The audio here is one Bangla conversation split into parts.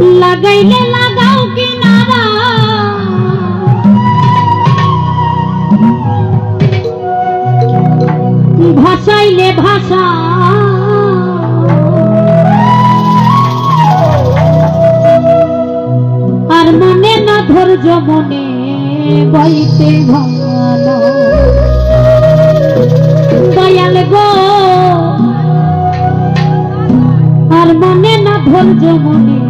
লাগাইলে লাগাও কিনারা। ভাষাইলে ভাষা। আর মনে না ধৈর্য, মনে বইতে ভালো। দয়াল গো, আর মনে না ধৈর্য, মনে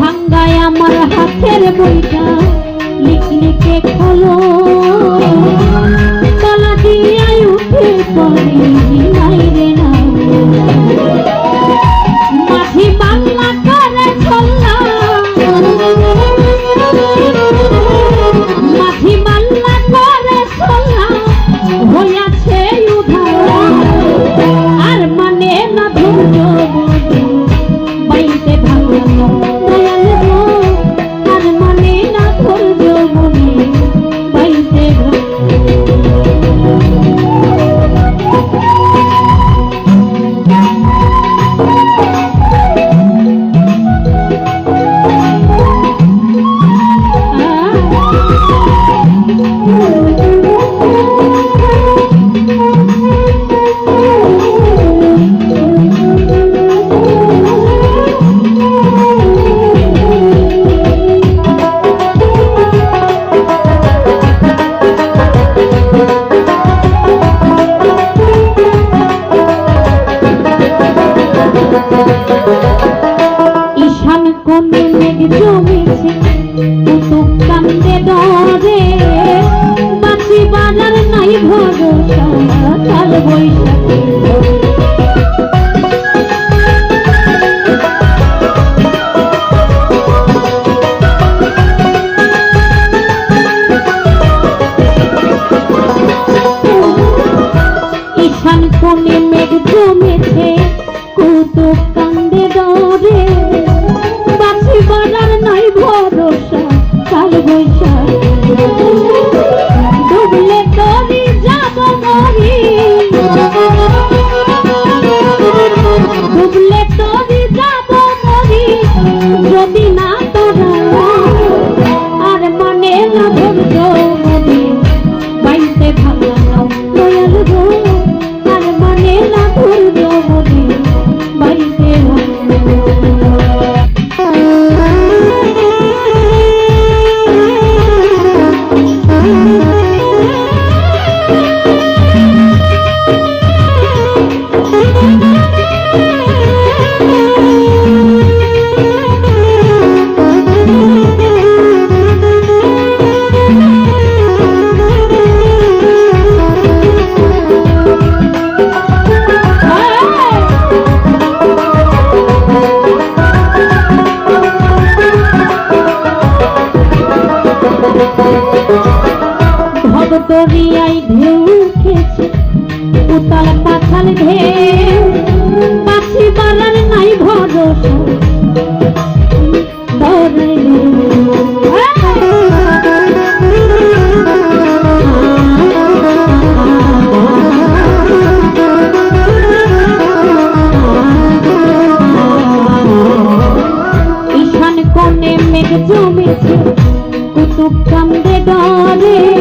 ভাঙ্গায় আমার হাতের বইটা। মেঘ জমেছে ভবদরিয়াই ঢেউ খেছে উতাল পাথাল ঢেউ। পাশে বালার নাই ভরসা। ঈশান কোণে মেঘ জমেছে দুঃখান্তে গারে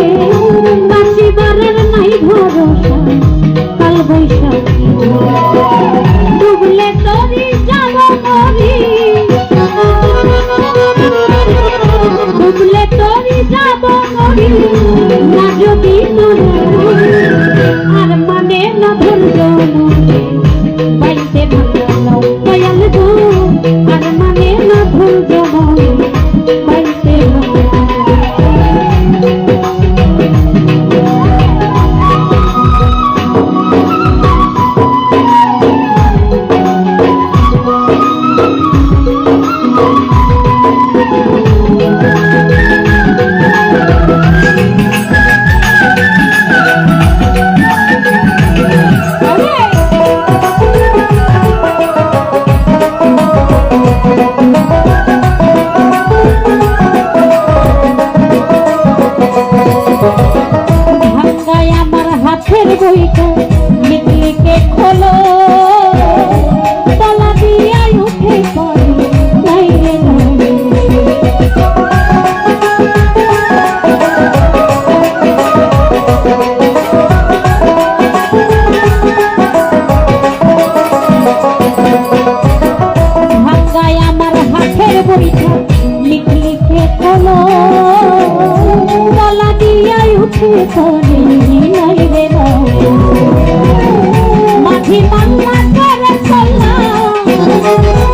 মাঠি মান্না করে চলনা